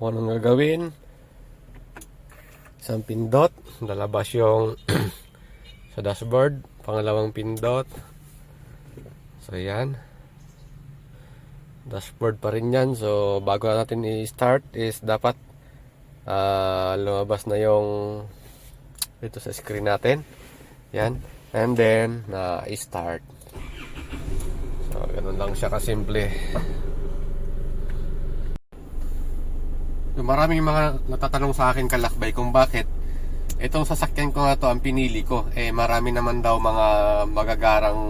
kung anong gagawin. Isang pindot, lalabas yung sa dashboard. Pangalawang pindot. So, yan. Dashboard pa rin yan. So, bago natin i-start is dapat ah, lumabas na yung dito sa screen natin. Yan. And then, na-start. So, ganun lang siya kasimple. So, maraming mga natatanong sa akin kalakbay kung bakit itong sasakyan ko nga to ang pinili ko. Eh, marami naman daw mga magagarang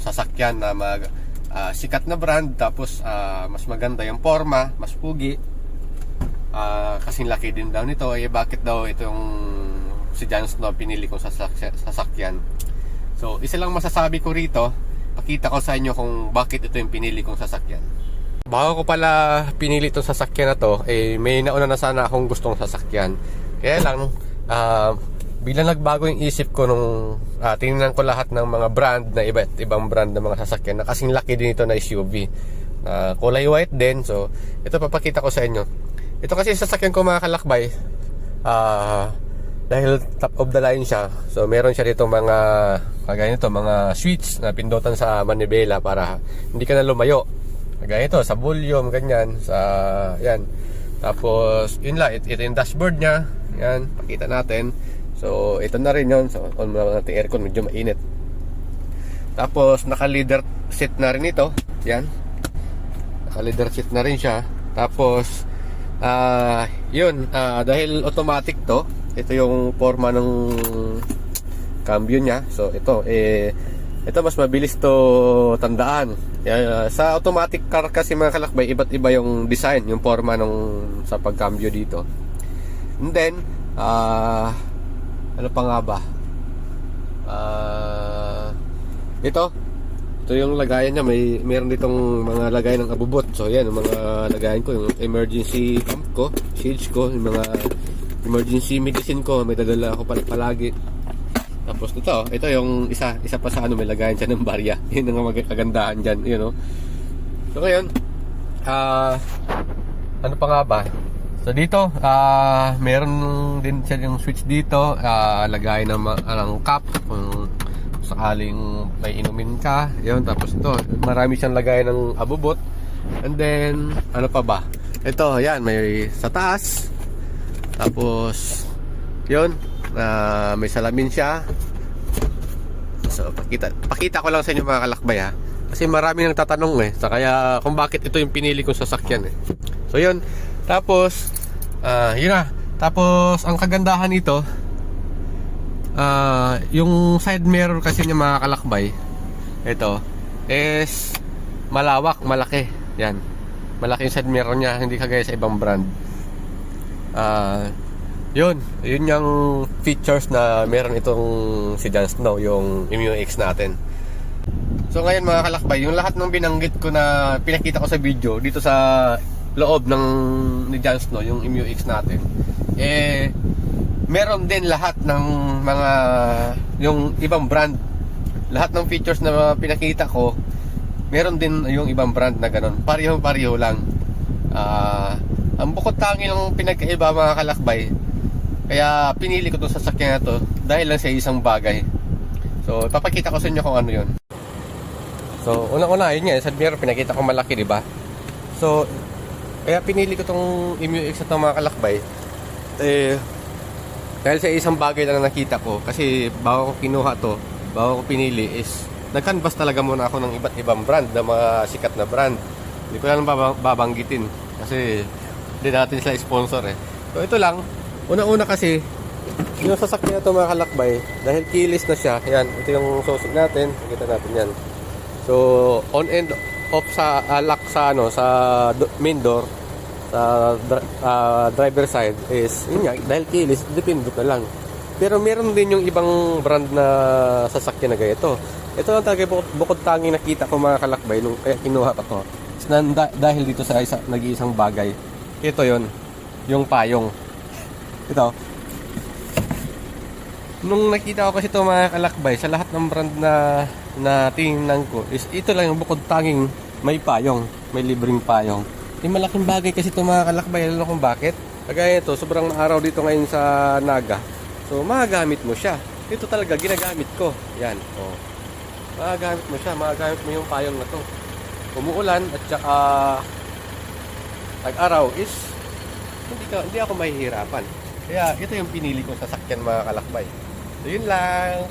sasakyan na mag, ah, sikat na brand tapos ah, mas maganda yung forma, mas pugi. Ah, kasing laki din daw nito. Eh, bakit daw itong si John Snow pinili kong sasakyan. So, isa lang masasabi ko rito, pakita ko sa inyo kung bakit ito yung pinili kong sasakyan. Bago ko pala pinili itong sasakyan na to, eh, may nauna na sana akong gustong sasakyan. Kaya lang, ah, biglang nagbago yung isip ko nung ah, tinignan ko lahat ng mga brand na iba't ibang brand ng mga sasakyan na kasing laki din ito na SUV. Ah, kulay white din. So, ito papakita ko sa inyo. Ito kasi sasakyan ko mga kalakbay. Ah, dahil top of the line siya. So, meron siya dito mga kagaya nito, mga switch na pindutan sa manibela para hindi ka na lumayo. Kagaya ito, sa volume, ganyan, sa, yan. Tapos, yun lang, ito, yung dashboard niya. Yan, pakita natin. So, ito na rin yun. So, on mo natin aircon, medyo mainit. Tapos, naka-leader seat na rin ito. Yan. Naka-leader seat na rin siya. Tapos, ah yun, ah, dahil automatic to, ito yung forma ng cambio niya. So, ito, eh, ito mas mabilis to tandaan. Yan, sa automatic car kasi mga kalakbay, iba't iba yung design, yung forma nung sa pagcambio dito. And then, ah, ano pa nga ba? Ah, ito, ito yung lagayan niya. May meron ditong mga lagayan ng abubot. So, yan, yung mga lagayan ko, yung emergency pump ko, shades ko, yung mga emergency medicine ko, may dadala ako pal- palagi. Tapos ito, ito yung isa, isa pa sa ano, may lagayan siya ng barya. Yun ang mag- kagandahan dyan, you know. So ngayon, ah, ano pa nga ba? So dito, ah, meron din siya yung switch dito, ah, lagay ng, ma- ng cup, kung sakaling may inumin ka, yun. Tapos ito, marami siyang lagay ng abubot. And then, ano pa ba? Ito, yan, may sa taas, tapos, yun, na may salamin siya. So, pakita, pakita ko lang sa inyo mga kalakbay ha. Kasi marami nang tatanong eh. Sa kaya kung bakit ito yung pinili kong sasakyan eh. So, yun. Tapos, ah yun na. Tapos, ang kagandahan nito, ah yung side mirror kasi niya mga kalakbay, ito, is malawak, malaki. Yan. Malaki yung side mirror niya, hindi kagaya sa ibang brand. Ah, yun, yun yung features na meron itong si John Snow, yung MUX natin. So ngayon mga kalakbay, yung lahat ng binanggit ko na pinakita ko sa video dito sa loob ng ni John Snow, yung MUX natin, eh meron din lahat ng mga yung ibang brand. Lahat ng features na pinakita ko, meron din yung ibang brand na ganun. Pareho-pareho lang. Ah, ang bukod tangi ng pinagkaiba mga kalakbay, kaya pinili ko itong sasakyan na to dahil lang sa isang bagay. So, papakita ko sa inyo kung ano yun. So, unang-una, yun nga, sa mirror, pinakita ko malaki, di ba? So, kaya pinili ko itong MUX itong mga kalakbay. Eh, dahil sa isang bagay lang na nakita ko, kasi bago ko kinuha to, bago ko pinili is, nag-canvas talaga muna ako ng iba't ibang brand, ng mga sikat na brand. Hindi ko lang babang- babanggitin, kasi hindi natin sila sponsor eh. So, ito lang, Una-una kasi, yung sasakyan na ito mga kalakbay, dahil keyless na siya, yan, ito yung susig natin, kita natin yan. So, on and off sa uh, lock sa ano sa do- main door sa ah, driver side is yun nga, dahil keyless, depende na lang. Pero meron din yung ibang brand na sasakyan na ganito. Ito lang talaga bukod, bukod tangi nakita ko mga kalakbay nung kaya kinuha ko to. Da- dahil dito sa isa, nag-iisang bagay. Ito yon yung payong. Ito. Nung nakita ko kasi ito mga kalakbay, sa lahat ng brand na na tingnan ko, is ito lang yung bukod tanging may payong, may libreng payong. Yung malaking bagay kasi ito mga kalakbay, alam kung bakit? Kagaya ito, sobrang araw dito ngayon sa Naga. So, magagamit mo siya. Ito talaga, ginagamit ko. Yan, oh. Magagamit mo siya, magagamit mo yung payong na to. Umuulan at saka tag-araw is hindi, ka, hindi ako mahihirapan. Kaya ito yung pinili kong sasakyan mga kalakbay. So, yun lang.